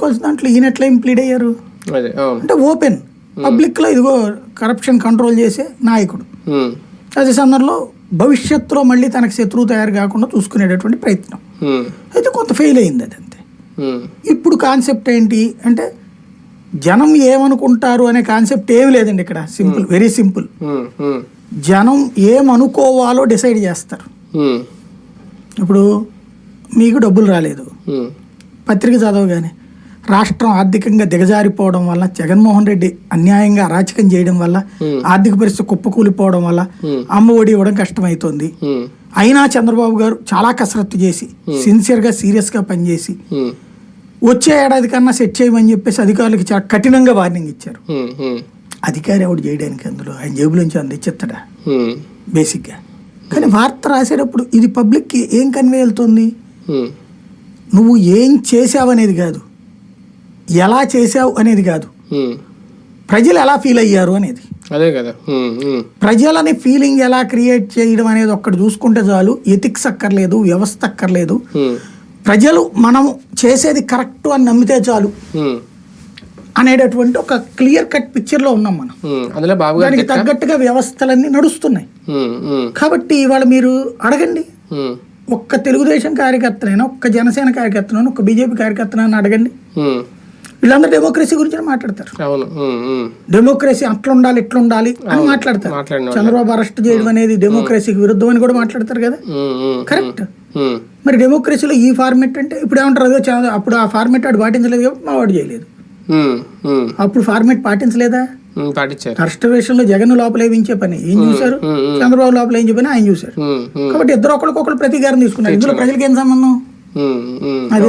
తీసుకోవాల్సిన దాంట్లో ఈయన ఎట్లా ఇంప్లీడ్ అయ్యారు? అంటే ఓపెన్ పబ్లిక్లో ఇదిగో కరప్షన్ కంట్రోల్ చేసే నాయకుడు. అదే సందర్భంలో భవిష్యత్తులో మళ్ళీ తనకు శత్రువు తయారు కాకుండా చూసుకునేటటువంటి ప్రయత్నం. అయితే కొంత ఫెయిల్ అయింది అది అంతే. ఇప్పుడు కాన్సెప్ట్ ఏంటి? అంటే జనం ఏమనుకుంటారు అనే కాన్సెప్ట్ ఏమి లేదండి ఇక్కడ. సింపుల్ వెరీ సింపుల్ జనం ఏమనుకోవాలో డిసైడ్ చేస్తారు. ఇప్పుడు మీకు డబ్బులు రాలేదు. పత్రిక చదవగానే రాష్ట్రం ఆర్థికంగా దిగజారిపోవడం వల్ల జగన్మోహన్ రెడ్డి అన్యాయంగా అరాచకం చేయడం వల్ల ఆర్థిక పరిస్థితి కుప్పకూలిపోవడం వల్ల అమ్మ ఒడి ఇవ్వడం కష్టమవుతుంది ఉమ్, అయినా చంద్రబాబు గారు చాలా కసరత్తు చేసి సిన్సియర్గా సీరియస్గా పనిచేసి ఉమ్, వచ్చే ఏడాది కన్నా సెట్ చేయమని చెప్పేసి అధికారులకు చాలా కఠినంగా వార్నింగ్ ఇచ్చారు. అధికారి ఎవడు చేయడానికి అందులో ఆయన జేబులోంచి అందించేస్తాడా ఉమ్, బేసిక్గా. కానీ వార్త రాసేటప్పుడు ఇది పబ్లిక్కి ఏం కన్వే వెళ్తుంది? నువ్వు ఏం చేసావు అనేది కాదు. ఎలా చేసావు అనేది కాదు. ప్రజలు ఎలా ఫీల్ అయ్యారు అనేది. అదే కదా. ప్రజలని ఫీలింగ్ ఎలా క్రియేట్ చేయడం అనేది ఒక్కటి చూసుకుంటే చాలు. ఎథిక్స్ అక్కర్లేదు వ్యవస్థ అక్కర్లేదు. ప్రజలు మనం చేసేది కరెక్ట్ అని నమ్మితే చాలు. అనేటటువంటి ఒక క్లియర్ కట్ పిక్చర్లో ఉన్నాం మనం. దానికి తగ్గట్టుగా వ్యవస్థలన్నీ నడుస్తున్నాయి. కాబట్టి ఇవాళ మీరు అడగండి. ఒక్క తెలుగుదేశం కార్యకర్తనైనా ఒక్క జనసేన కార్యకర్తనైనా ఒక్క బీజేపీ కార్యకర్తనైనా అడగండి. వీళ్ళందరూ డెమోక్రసీ గురించి మాట్లాడతారు. డెమోక్రసీ అట్లా ఉండాలి ఇట్లా ఉండాలి అని మాట్లాడతారు. చంద్రబాబు అరెస్ట్ చేయడం అనేది డెమోక్రసీకి విరుద్ధం అని కూడా మాట్లాడతారు కదా? కరెక్ట్ మరి డెమోక్రసీలో ఈ ఫార్మెట్ అంటే ఇప్పుడు ఏమంటారు అదే అప్పుడు ఆ ఫార్మెట్ వాడు పాటించలేదు కాబట్టి మా వాడు చేయలేదు. అప్పుడు ఫార్మెట్ పాటించలేదా? పాటించారు. లో జగన్ లోపల వేయించే పని? ఏం చూశారు. చంద్రబాబు లోపల ఏం పని ఆయన చూశారు. కాబట్టి ఇద్దరు ఒకరికొకరు ప్రతీకారం తీసుకున్నారు. ఇందులో ప్రజలకి ఏం సంబంధం. అది.